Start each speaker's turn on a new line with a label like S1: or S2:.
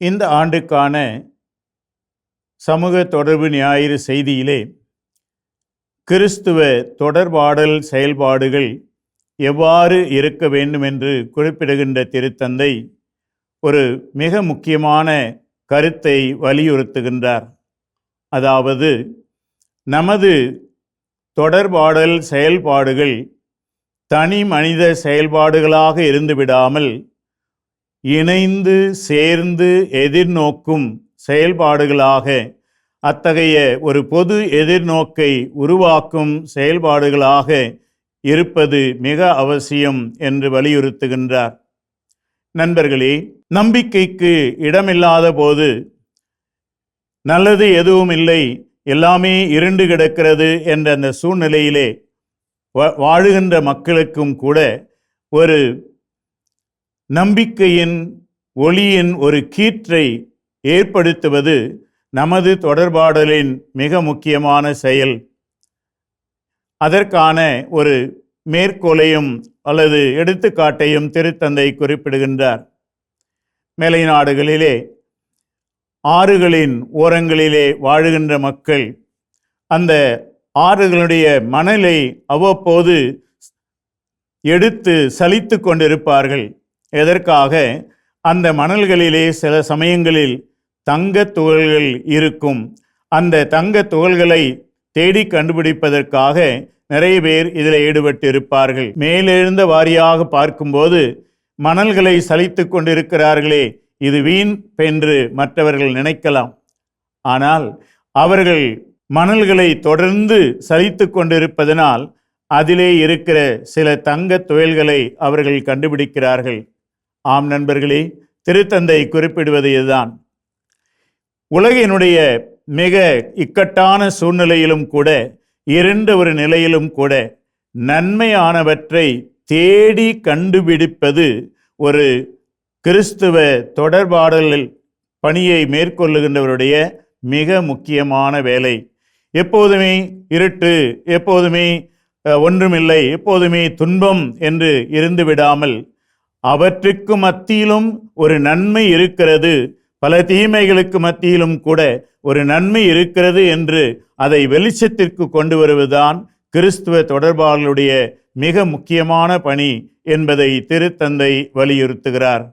S1: இந்த ஆண்டுக்கான சமூக தொடர்பு ஞாயிறு செய்தியிலே கிறிஸ்துவ தொடர்பாடல் செயல்பாடுகள் எவ்வாறு இருக்க வேண்டும் என்று குறிப்பிடுகின்ற திருத்தந்தை ஒரு மிக முக்கியமான கருத்தை வலியுறுத்துகின்றார். அதாவது நமது தொடர்பாடல் செயல்பாடுகள் தனி மனித செயல்பாடுகளாக இருந்து விடாமல் இணைந்து சேர்ந்து எதிர்நோக்கும் செயல்பாடுகளாக அத்தகைய ஒரு பொது எதிர்நோக்கை உருவாக்கும் செயல்பாடுகளாக இருப்பது மிக அவசியம் என்று வலியுறுத்துகின்றார். நண்பர்களே நம்பிக்கைக்கு இடமில்லாத போது நல்லது எதுவும் இல்லை எல்லாமே இருண்டு கிடக்கிறது என்ற அந்த சூழ்நிலையிலே வா- வாழுகின்ற மக்களுக்கும் கூட ஒரு நம்பிக்கையின் ஒளியின் ஒரு கீற்றை ஏற்படுத்துவது நமது தொடர்பாடலின் மிக முக்கியமான செயல். அதற்கான ஒரு மேற்கோளையும் அல்லது எடுத்துக்காட்டையும் திருத்தந்தை குறிப்பிடுகின்றார். மேலை நாடுகளிலே ஆறுகளின் ஓரங்களிலே வாழுகின்ற மக்கள் அந்த ஆறுகளுடைய மணலை அவ்வப்போது எடுத்து சலித்து கொண்டிருப்பார்கள். எதற்காக? அந்த மணல்களிலே சில சமயங்களில் தங்கத் துகள்கள் இருக்கும். அந்த தங்கத் துகள்களை தேடி கண்டுபிடிப்பதற்காக நிறைய பேர் இதில் ஈடுபட்டு இருப்பார்கள் மேலெழுந்த வாரியாக பார்க்கும்போது மணல்களை சலித்து கொண்டிருக்கிறார்களே இது வீண் என்று மற்றவர்கள் நினைக்கலாம். ஆனால் அவர்கள் மணல்களை தொடர்ந்து சலித்து கொண்டிருப்பதனால் அதிலே இருக்கிற சில தங்கத் துயல்களை அவர்கள் கண்டுபிடிக்கிறார்கள். ஆம் நண்பர்களே திருத்தந்தை குறிப்பிடுவது இதுதான். உலகினுடைய மிக இக்கட்டான சூழ்நிலையிலும் கூட இருண்ட ஒரு நிலையிலும் கூட நன்மையானவற்றை தேடி கண்டுபிடிப்பது ஒரு கிறிஸ்துவ தொடர்பாடலில் பணியை மேற்கொள்ளுகின்றவருடைய மிக முக்கியமான வேலை. எப்போதுமே இருட்டு எப்போதுமே ஒன்றுமில்லை எப்போதுமே துன்பம் என்று இருந்து விடாமல் அவற்றுக்கு மத்தியிலும் ஒரு நன்மை இருக்கிறது. பல தீமைகளுக்கு மத்தியிலும் கூட ஒரு நன்மை இருக்கிறது என்று அதை வெளிச்சத்திற்கு கொண்டு வருவதுதான் கிறிஸ்துவ தொடர்பாளர்களுடைய மிக முக்கியமான பணி என்பதை திருத்தந்தை வலியுறுத்துகிறார்.